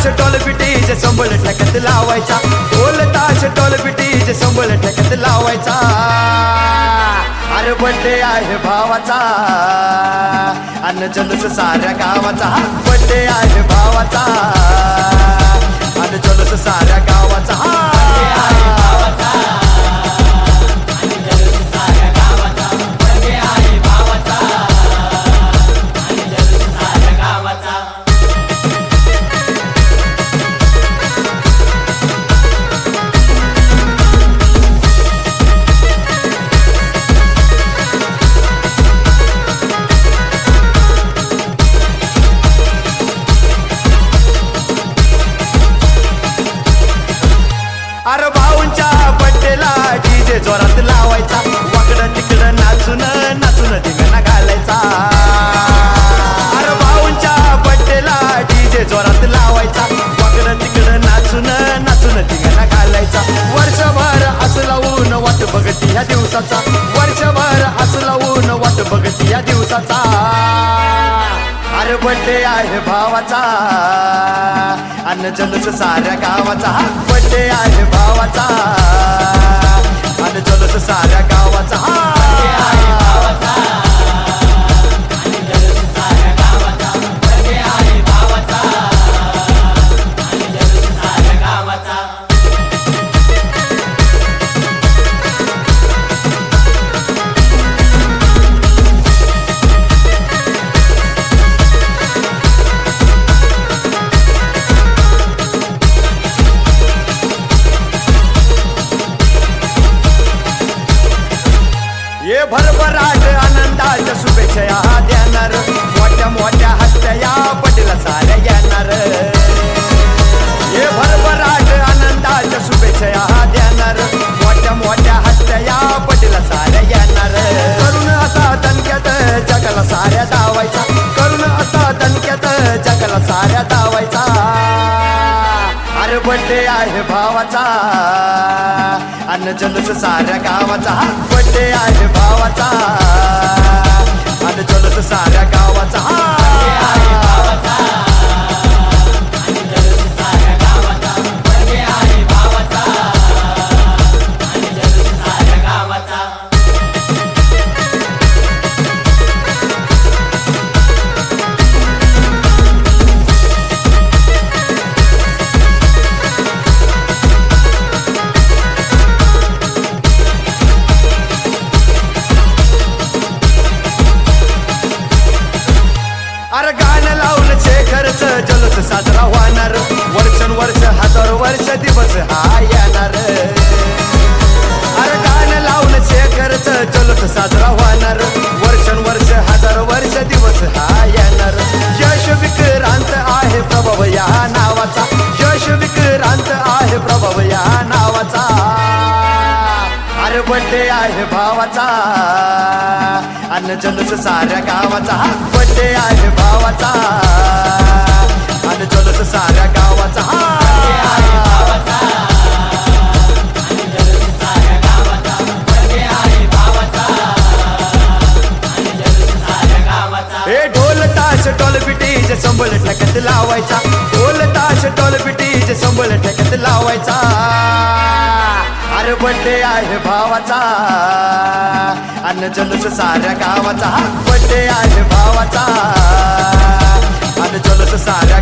ताश टोल पिटीचे संबळ ठेकत लावायचा. ढोल ताश टोल पिटीचे संबळ ठेकत लावायचा. अरे बड्डे आहे भावाचा. अन्न जलस साऱ्या गावाचा. बड्डे आहे भावाचा. अरे भाऊंच्या बड्डेला डीजे जोरात लावायचा. वाकडं तिकडं नाचून नाचून धिंगाणा घालायचा. अरे भाऊंच्या बड्डेला डीजे जोरात लावायचा. वाकडं तिकडं नाचून नाचून धिंगाणा घालायचा. वर्षभर असं लावून वाट बघती या दिवसाचा. वर्षभर असं लावून वाट बघती या दिवसाचा. अरे बड्डे आहे भावाचा. अन्न जलस साऱ्या गावाचा. बड्डे आहे भावाचा. भरभराट आनंदाच्या शुभेच्छा या देणार. मोठ्या मोठ्या हस्त्या या पटीला साऱ्या येणार. हे भरभराट आनंदाच्या शुभेच्छा या देणार. मोठ्या मोठ्या हस्त्या या पटीला साऱ्या येणार. करून असा दणक्यात जगाला साऱ्या धावायचा करून असा दणक्यात जगाला साऱ्या धावायचा अरे बड्डे आहे भावाचा. अन्न जलस साऱ्या गावाचा. बड्डे आहे हजारो दिवस हा येणार. अरे लावून शेखरच चलत साजरा होणार. वर्षन वर्ष हजार वर्ष दिवस हा येणार. यश विक्रांत आहे प्रभाव या नावाचा. यश विक्रांत आहे प्रभाव या नावाचा. अरे बड्डे आहे भावाचा. अन्न जलस साऱ्या गावाचा. बड्डे आहे भावाचा. टोल बिटीज संबळ ठेक्यात लावायचा. ढोल ताश टोल बिटीज संबळ ठेक्यात लावायचा. अरे बड्डे आहे भावाचा. अन्न जलस साऱ्या गावाचा. बड्डे आहे भावाचा. अन्न जलस साऱ्या